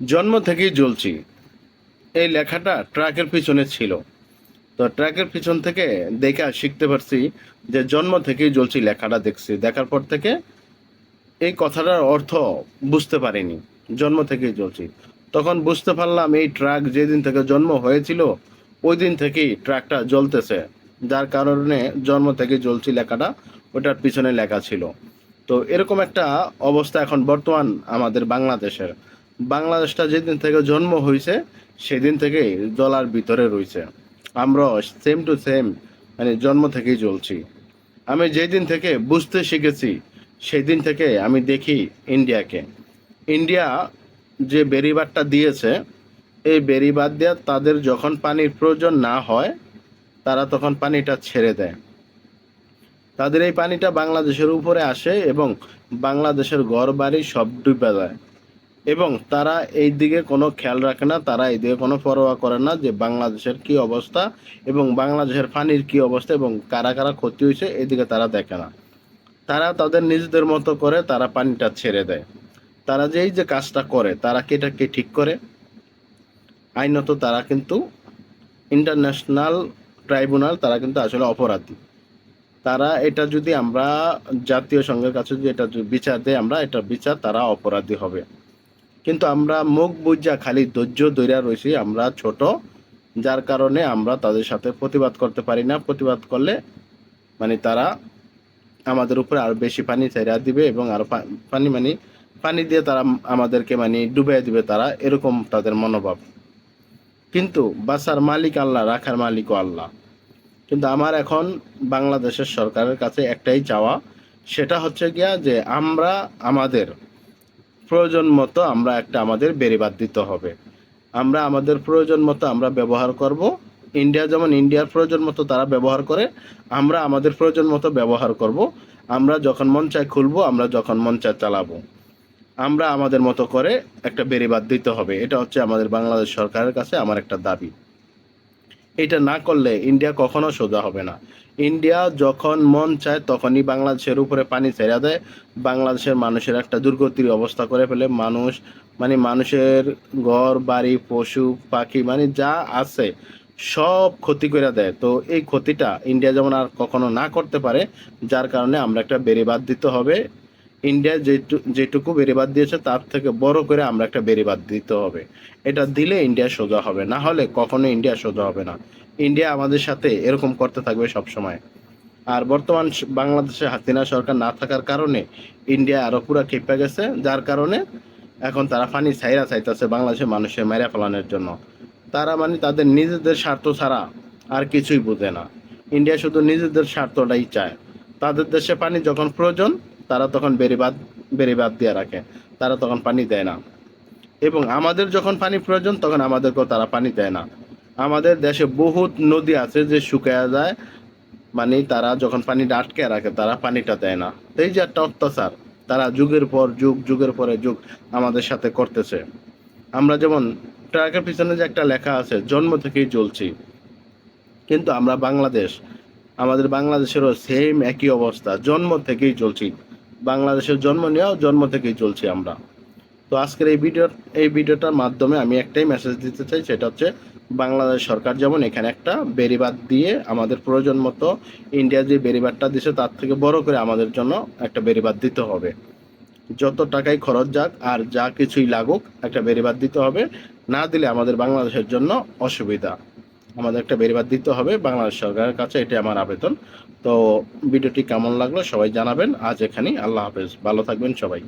জন্ম থেকেই জ্বলছি। এই লেখাটা ট্রাকের পিছনে ছিল। তো ট্রাকের পিছন থেকে দেখে শিখতে পারছি যে জন্ম থেকেই জ্বলছি লেখাটা দেখছি। দেখার পর থেকে এই কথাটার অর্থ বুঝতে পারিনি। জন্ম থেকেই জ্বলছি। তখন বুঝতে পারলাম এই ট্রাক যেদিন থেকে জন্ম হয়েছিল ওই দিন থেকেই ট্রাকটা জ্বলতেছে। যার কারণে জন্ম থেকে জ্বলছি লেখাটা, ওটার পিছনে লেখা ছিল। তো এরকম একটা অবস্থা এখন বর্তমান আমাদের বাংলাদেশের। বাংলাদেশটা যেদিন থেকে জন্ম হয়েছে সেদিন থেকেই জলার ভিতরে রয়েছে আমরা সেম টু সেম মানে জন্ম থেকেই চলছি আমি যেদিন থেকে বুঝতে শিখেছি সেই দিন থেকে আমি দেখি ইন্ডিয়াকে। ইন্ডিয়া যে বেরিবারটা দিয়েছে, এই বেরিবার দিয়ে তাদের যখন পানির প্রয়োজন না হয়, তারা তখন পানিটা ছেড়ে দেয়। তাদের এই পানিটা বাংলাদেশের উপরে আসে এবং বাংলাদেশের ঘর বাড়ি সব ডুবে যায়। এবং তারা এই দিকে কোনো খেয়াল রাখে না, তারা এই দিকে কোনো পরোয়া করে না যে বাংলাদেশের কি অবস্থা এবং বাংলাদেশের পানির কি অবস্থা এবং কারা কারা ক্ষতি হয়েছে এদিকে তারা দেখে না। তারা তাদের নিজেদের মতো করে তারা পানিটা ছেড়ে দেয়। তারা যে এই যে কাজটা করে, তারা কি এটাকে ঠিক করে? আইনত তারা কিন্তু ইন্টারন্যাশনাল ট্রাইব্যুনাল, তারা কিন্তু আসলে অপরাধী। তারা এটা যদি আমরা জাতীয় সংঘের কাছে যদি এটা বিচার দেয়, আমরা এটা বিচার তারা অপরাধী হবে। কিন্তু আমরা মুখ বুঝা খালি ধৈর্য দৈরা রয়েছি, আমরা ছোট, যার কারণে আমরা তাদের সাথে প্রতিবাদ করতে পারি না। প্রতিবাদ করলে মানে তারা আমাদের উপরে আরও বেশি পানি ছেড়া দিবে এবং আরও পা- পানি মানে পানি দিয়ে তারা আমাদেরকে মানে ডুবিয়ে দিবে তারা, এরকম তাদের মনোভাব। কিন্তু বাসার মালিক আল্লাহ, রাখার মালিকও আল্লাহ। কিন্তু আমার এখন বাংলাদেশের সরকারের কাছে একটাই চাওয়া, সেটা হচ্ছে গিয়া যে আমরা, আমাদের প্রয়োজন মতো আমরা একটা আমাদের বেরিবাদ দিতে হবে। আমরা আমাদের প্রয়োজন মতো আমরা ব্যবহার করব। ইন্ডিয়া যেমন ইন্ডিয়ার প্রয়োজন মতো তারা ব্যবহার করে, আমরা আমাদের প্রয়োজন মতো ব্যবহার করব। আমরা যখন মন চায় খুলবো, আমরা যখন মন চায় চালাবো। আমরা আমাদের মতো করে একটা বেরিবাদ দিতে হবে। এটা হচ্ছে আমাদের বাংলাদেশ সরকারের কাছে আমার একটা দাবি। এটা না করলে ইন্ডিয়া কখনো সোজা হবে না। ইন্ডিয়া যখন মন চায় তখনই বাংলাদেশের উপরে পানি ছেড়ে দেয়। বাংলাদেশের মানুষের একটা দুর্গতির অবস্থা করে ফেলে। মানুষ মানে মানুষের ঘর, বাড়ি, পশু, পাখি মানে যা আছে সব ক্ষতি করে দেয়। তো এই ক্ষতিটা ইন্ডিয়া যেমন আর কখনো না করতে পারে, যার কারণে আমরা একটা বেরিবাদ দিতে হবে। ইন্ডিয়া যেটু- যেটুকু বেরিবাদ দিয়েছে, তার থেকে বড় করে আমরা একটা বেরিবাদ দিতে হবে। এটা দিলে ইন্ডিয়া সোজা হবে, না হলে কখনো ইন্ডিয়া সোজা হবে না। ইন্ডিয়া আমাদের সাথে এরকম করতে থাকবে সব সময় আর বর্তমান বাংলাদেশে হাসিনা সরকার না থাকার কারণে ইন্ডিয়া আরও পুরো খেপে গেছে, যার কারণে এখন তারা পানি ছাইরা চাইতেছে বাংলাদেশের মানুষের মেরে ফেলানোর জন্য। তারা মানে তাদের নিজেদের স্বার্থ ছাড়া আর কিছুই বোঝে না। ইন্ডিয়া শুধু নিজেদের স্বার্থটাই চায়। তাদের দেশে পানি যখন প্রয়োজন তারা তখন বেরিবাদ বেরিবাদ দিয়ে রাখে। তারা তখন পানি দেয় না। এবং আমাদের যখন পানি প্রয়োজন, তখন আমাদেরকেও তারা পানি দেয় না। আমাদের দেশে বহুত নদী আছে যে শুকায়া যায় মানে তারা যখন পানিটা আটকে রাখে, তারা পানিটা দেয় না। এই যে একটা অত্যাচার, তারা যুগের পর যুগ, যুগের পরে যুগ আমাদের সাথে করতেছে। আমরা যেমন, ট্রাকের পিছনে যে একটা লেখা আছে, জন্ম থেকেই চলছি কিন্তু আমরা বাংলাদেশ, আমাদের বাংলাদেশেরও সেম একই অবস্থা, জন্ম থেকেই চলছি বাংলাদেশের জন্ম নেওয়া, জন্ম থেকেই চলছি আমরা। তো আজকের এই ভিডিও, এই ভিডিওটার মাধ্যমে আমি একটাই মেসেজ দিতে চাই, সেটা হচ্ছে বাংলাদেশ সরকার যেমন এখানে একটা বেরিবাদ দিয়ে আমাদের প্রয়োজন মতো ইন্ডিয়া যে বেরিবাদটা দিছে, তার থেকে বড় করে আমাদের জন্য একটা বেরিবাদ দিতে হবে। যত টাকাই খরচ যাক, আর যা কিছুই লাগুক, একটা বেরিবাদ দিতে হবে। না দিলে আমাদের বাংলাদেশের জন্য অসুবিধা। আমাদের একটা বেরিবাদ দিতে হবে, বাংলাদেশ সরকারের কাছে এটি আমার আবেদন। তো ভিডিওটি কেমন লাগল সবাই জানাবেন। আজ এখানেই, আল্লাহ হাফেজ। ভালো থাকবেন সবাই।